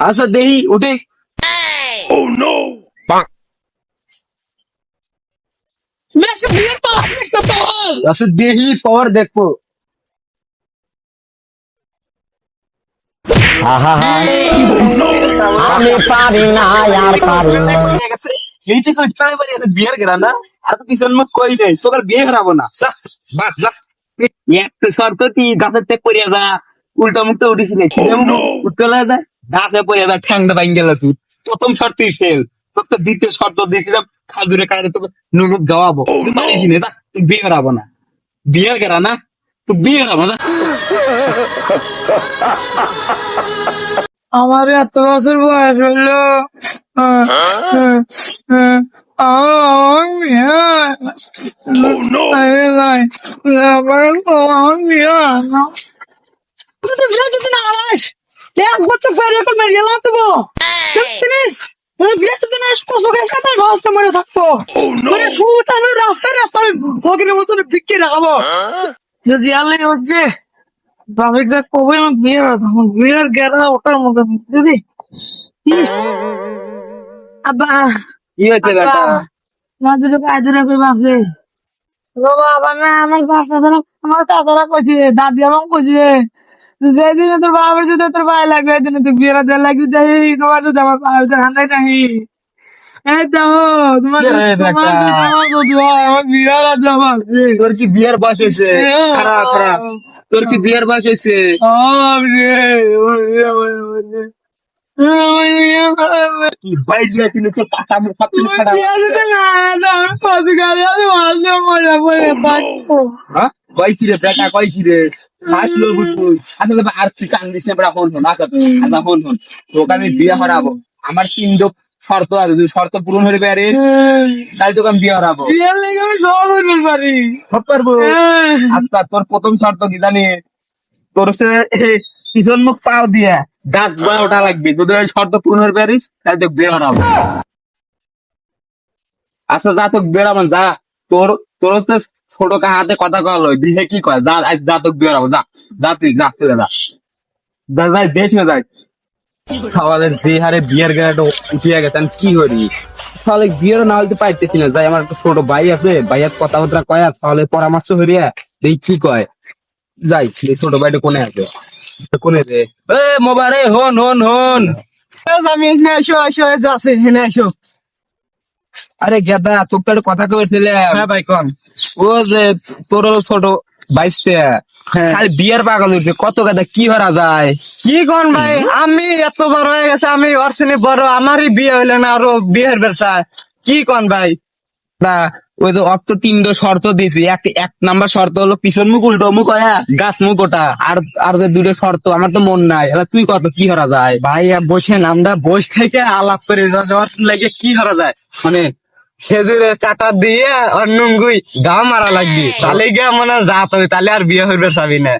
আচ্ছা দেহি উঠে মেসে বিয়ের পর একটা বল আচ্ছা দেহি পর দেখব আমি পারি না আর পারি না এই থেকে উঠতে পারি এত বিয়ের গেলা না আর তো পিছন মুখ কই নাই তোকে বিয়ে হারাবো না যা বাদ যা একটা শর্ত কি দাঁতের তে পড়িয়া যা উল্টা মুখটা উঠিস না ছিঁড়ে মুখ উঠতে যা দাঁতে পড়িয়া যা ঠ্যাংটা বাইন গেল তুই প্রথম শর্তই ফেল তোর তো দ্বিতীয় শর্ত দিয়েছিলাম খাজুরে কাজে তোকে নুনুক গাওয়াবো। তুই পারিস না যা তুই বিয়ে হারাবো না। বিয়ে গেলা না? তুই বিয়ে হারাবো না আমার এত বছর বয়স হলো। আমার বিয়ে আমার আমার বিয়ে হয় না। তুই তো বিয়ে যদি না হারাস এক বছর পরে এখন মেরে গেলাম শুনছিস বিয়ে যদি না আসব চোখের সাথে সহজটা মরে থাকতো মানে শুটা আমি রাস্তায় রাস্তায় ফকিরের মতন বিক্রি রাখাবো। যদি আল্লাহ হচ্ছে বাবা কবে আমার বিয়ে হবে বিয়ের গেরা ওটার মধ্যে দিদি আব্বা কি হয়েছে বেটা? মা দুটো পায়ে ধরে কই বাসে বাবা আবার না আমার বাসা ধরা আমার দাদারা কইছে দাদি আমার কইছে। যে দিনে তোর বাবার যদি তোর পায়ে লাগবে এই দিনে তুই বিয়ের দেওয়া লাগবে যাই তোমার যদি আমার পায়ে উঠে হান্দাই নাহি এই দেখো তোমার তোমার আমার যদি আমার বিয়ের তোর কি বিয়ের বয়স হয়েছে? খারাপ খারাপ। তোর কি বিয়ের বয়স হয়েছে? হ্যাঁ কি রে বেটা কই কি রে? হাসলো আচ্ছা তবে আর তুই কান্দিস না বেটা হন হন আচ্ছা আচ্ছা হন হন। তোকে আমি বিয়ে হারাবো। আমার তিনটো শর্ত আছে তুই শর্ত পূরণ হয়ে পারে তাই তোকে আমি বিয়ে হারাবো। সব পারব। আচ্ছা তোর প্রথম শর্ত কি জানি? তোর সে পিছন মুখ পাও দিয়ে গাছ বয় ওঠা লাগবে। যদি ওই শর্ত পূরণ হয়ে পারিস তাহলে তোকে বিয়ে হারাবো। আচ্ছা যা তোকে বেরাবো যা। তোর তোর হচ্ছে ছোট হাতে কথা কল দিহে কি কয়? যা, আজ যা তোকে বেরাবো যা যা তুই, যা, চলে যা। যা যাই দেশ না যাই সকালের বিহারে বিয়ের গেলাটা উঠিয়া গেছে, আমি কি করি? সকালে বিয়ের না হইতে পাইতেছি না। যাই, আমার একটা ছোট ভাই আছে, ভাইয়ার কথাবার্তা কয় সকালে পরামর্শ করিয়া দেখি কি কয়। যাই ছোট ভাইটা কোনে আছে? কোনে রে? এ মোবাইল রে হন হন। হন আমি এখানে এসো এসো যাচ্ছে, এখানে এসো। আরে গেদা তোকে একটা কথা কয়েছিলাম হ্যাঁ ভাই কোন? ও যে তোর ছোট বাইশটা হ্যাঁ। খালি বিয়ের পাগল হচ্ছে কত গাদা কি হারা যায়? কি কোন ভাই? আমি এত বড় হয়ে গেছে আমি ওর বড় আমারই বিয়ে হইলে না আরও বিয়ের ব্যবসা কি কোন ভাই? না ওই তো অত তিনটো শর্ত দিয়েছি। এক এক নাম্বার শর্ত হলো পিছন মুখ উল্টো মুখ হ্যাঁ গাছ মুখ ওটা। আর আর যে দুটো শর্ত আমার তো মন নাই। এবার তুই কত কি হারা যায়? ভাই বসেন আমরা বস থেকে আলাপ করে যাওয়ার লাগে কি করা যায়? মানে খেজুরের কাটা দিয়ে আর নুঙ্গুই গা মারা লাগবে। তাহলে গিয়ে মনে হয় জাত হবে তাহলে আর বিয়ে হইবে চাবি না।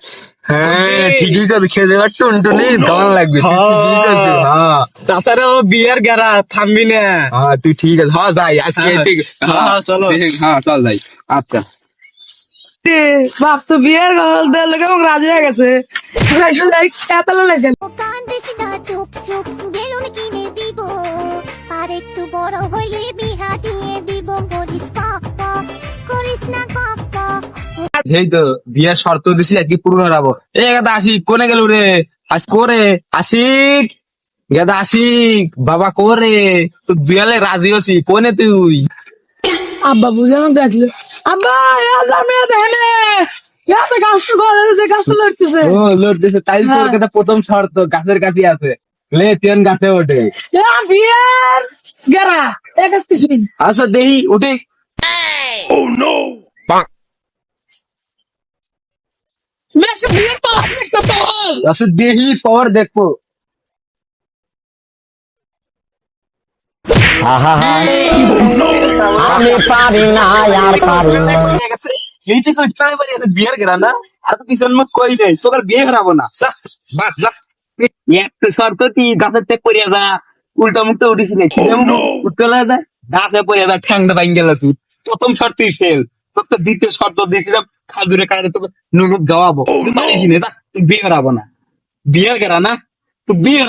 হ্যাঁ ঠিকই কথা যাবার টুনটুনি দাম লাগবে হ্যাঁ। তাছাড়া ও বিয়ের গেরা থামবি না। হ্যাঁ তুই ঠিক আছে হ্যাঁ যাই আজকে হ্যাঁ, ঠিক। হ্যাঁ, চলো। হ্যাঁ চল যাই। আচ্ছা। বাপ তো বিয়ের ঘর দেওয়ার লোক এবং রাজি হয়ে গেছে। এত লাগে ও কান্দিস চুপ চুপ বেলুন কিনে দিব। আর একটু বড় হলে বিহা দিয়ে দিব। করিস পক পক করিস না কক এই তো বিয়ের শর্ত দিছি আজকে পূর্ণ হারাবো এ কথা আশিক কোনে গেল রে? আজ করে? আশিক? গাদা আশিক বাবা করে? তুই বিয়ালে রাজি হচ্ছি কোনে তুই? আব্বা বুঝে আমাকে দেখলে। আব্বা আজ আমি দেখে ইয়াতে গাছ তো যে গাছ লড়তেছে। ও লোট তাই তোর হ্যাঁ। প্রথম শর্ত গাছের কাছে আছে। লে তেন গাছে ওঠে। আচ্ছা দেহি উঠে। আচ্ছা দেহি পর দেখব। বিয়ের না? বিয়ে না। কি যা, উল্টা মুখটা উঠিস দাঁতে পড়িয়া যা গেল প্রথম শর্তই ফেল তোর তো দ্বিতীয় শর্ত দিয়েছিলাম, খাজুরে কাজে তোকে নুনুক গাওয়াবো তুই পারিস না বিয়ে হারাবো না। বিয়ে গেলা না? বিয়ে